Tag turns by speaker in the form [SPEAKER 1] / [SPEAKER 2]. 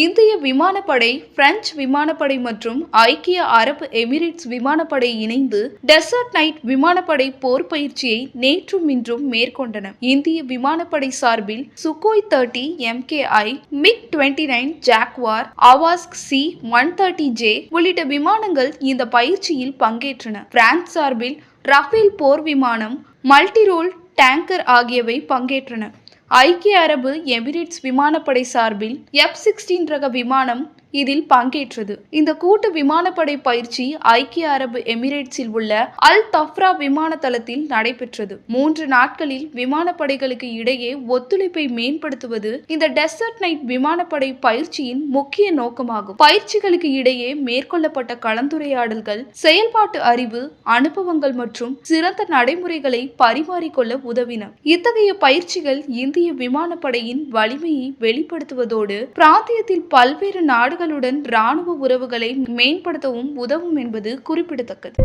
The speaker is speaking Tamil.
[SPEAKER 1] இந்திய விமானப்படை பிரெஞ்சு விமானப்படை மற்றும் ஐக்கிய அரபு எமிரேட்ஸ் விமானப்படை இணைந்து டெசர்ட் நைட் விமானப்படை போர் பயிற்சியை நேற்றும் இன்றும் மேற்கொண்டன. இந்திய விமானப்படை சார்பில் Sukhoi thirty MKI MiG twenty nine Jaguar அவாஸ்க் C one thirty J உள்ளிட்ட விமானங்கள் இந்த பயிற்சியில் பங்கேற்றன. பிரான்ஸ் சார்பில் ரஃபேல் போர் விமானம் மல்டிரோல் டேங்கர் ஆகியவை பங்கேற்றன. ஐக்கிய அரபு எமிரேட்ஸ் விமானப்படை சார்பில் எஃப் சிக்ஸ்டீன் ரக விமானம் இதில் பங்கேற்றது. இந்த கூட்டு விமானப்படை பயிற்சி ஐக்கிய அரபு எமிரேட்ஸில் உள்ள அல் தஃப்ரா விமான தளத்தில் நடைபெற்றது. மூன்று நாட்களில் விமானப்படைகளுக்கு இடையே ஒத்துழைப்பை மேம்படுத்துவது இந்த டெசர்ட் நைட் விமானப்படை பயிற்சியின் முக்கிய நோக்கமாகும். பயிற்சிகளுக்கு இடையே மேற்கொள்ளப்பட்ட கலந்துரையாடல்கள் செயல்பாட்டு அறிவு அனுபவங்கள் மற்றும் சிறந்த நடைமுறைகளை பரிமாறிக்கொள்ள உதவின. இத்தகைய பயிற்சிகள் இந்திய விமானப்படையின் வலிமையை வெளிப்படுத்துவதோடு பிராந்தியத்தில் பல்வேறு நாடுகளுடன் இராணுவ உறவுகளை மேம்படுத்தவும் உதவும் என்பது குறிப்பிடத்தக்கது.